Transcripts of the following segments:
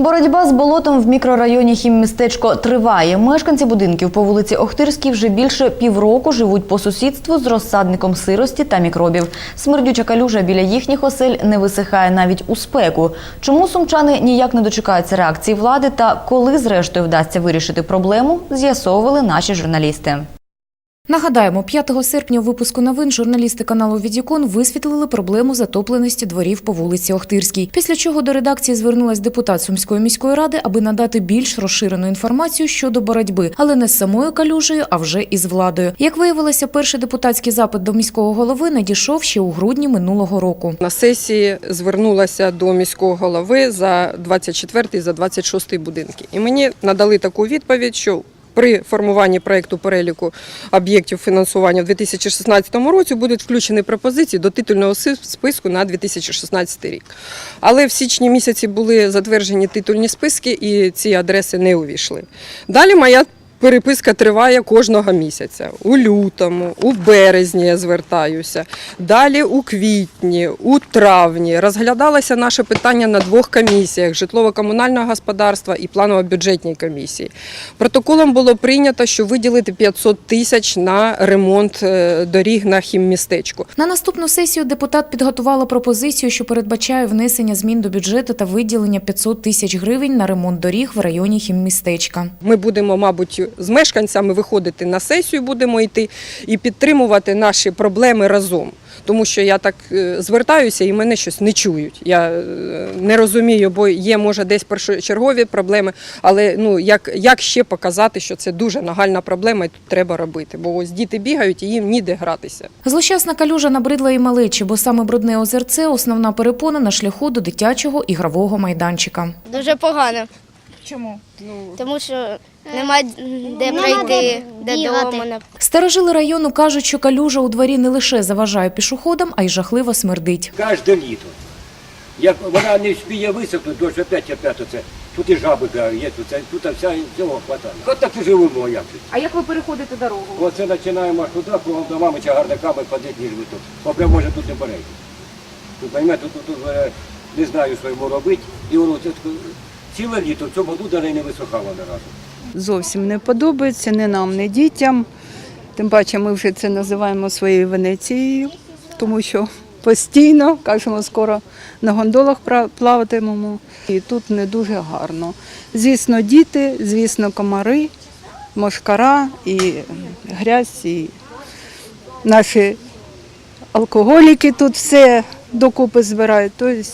Боротьба з болотом в мікрорайоні Хіммістечко триває. Мешканці будинків по вулиці Охтирській вже більше півроку живуть по сусідству з розсадником сирості та мікробів. Смердюча калюжа біля їхніх осель не висихає навіть у спеку. Чому сумчани ніяк не дочекаються реакції влади та коли зрештою вдасться вирішити проблему, з'ясовували наші журналісти. Нагадаємо, 5 серпня у випуску новин журналісти каналу Відікон висвітлили проблему затопленості дворів по вулиці Охтирській. Після чого до редакції звернулась депутат Сумської міської ради, аби надати більш розширену інформацію щодо боротьби, але не з самою калюжею, а вже із владою. Як виявилося, перший депутатський запит до міського голови надійшов ще у грудні минулого року. На сесії звернулася до міського голови за 24 і за 26 будинки. І мені надали таку відповідь, що при формуванні проєкту переліку об'єктів фінансування в 2016 році будуть включені пропозиції до титульного списку на 2016 рік. Але в січні місяці були затверджені титульні списки і ці адреси не увійшли. Далі моя Переписка триває кожного місяця. У лютому, у березні я звертаюся, далі у квітні, у травні. Розглядалося наше питання на двох комісіях житлово-комунального господарства і планово-бюджетній комісії. Протоколом було прийнято, що виділити 500 тисяч на ремонт е, доріг на хіммістечку. На наступну сесію депутат підготувала пропозицію, що передбачає внесення змін до бюджету та виділення 500 тисяч гривень на ремонт доріг в районі хіммістечка. Ми будемо, мабуть, з мешканцями виходити на сесію, будемо йти і підтримувати наші проблеми разом. Тому що я так е, звертаюся і мене щось не чують. Я е, не розумію, бо є може десь першочергові проблеми, але ну як, як ще показати, що це дуже нагальна проблема, і тут треба робити. Бо ось діти бігають і їм ніде гратися. Злощасна калюжа набридла і малечі, бо саме брудне озерце – основна перепона на шляху до дитячого ігрового майданчика. Дуже погано, Чому? тому що немає де пройти, де дому. Старожили району кажуть, що калюжа у дворі не лише заважає пішоходам, а й жахливо смердить. Кожне літо. Як вона не вспіє висохнути, дощ опять опять оце. Тут і жаби є, тут, це- тут вся цього хватає. От так і живемо, як. А як ви переходите дорогу? Оце починаємо аж туди, кругом домами чи гарниками ходити, ніж ви тут. Поки може тут не перейти. Тут, тут, тут, е, не знаю, що йому робити. І воно це ціле літо в цьому году не висохало не разу. зовсім не подобається ні нам, ні дітям. Тим паче ми вже це називаємо своєю Венецією, тому що постійно, кажемо, скоро на гондолах плаватимемо. І тут не дуже гарно. Звісно, діти, звісно, комари, мошкара і грязь, і наші алкоголіки тут все докупи збирають. Тобто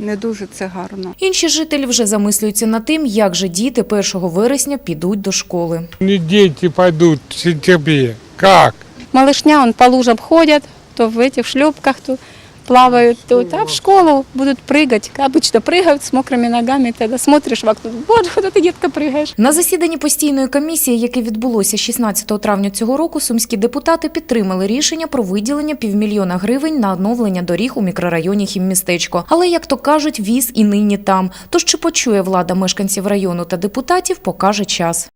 не дуже це гарно. Інші жителі вже замислюються над тим, як же діти 1 вересня підуть до школи. Не діти підуть в сентябре. як? Малышня, он по лужам ходять, то в этих шлепках то плавают тут, а в школу будут прыгать. Обычно прыгают с мокрыми ногами, тогда смотришь в окно, вот куда ты, детка, прыгаешь. На засіданні постійної комісії, яке відбулося 16 травня цього року, сумські депутати підтримали рішення про виділення півмільйона гривень на оновлення доріг у мікрорайоні Хіммістечко. Але, як то кажуть, віз і нині там. Тож чи почує влада мешканців району та депутатів, покаже час.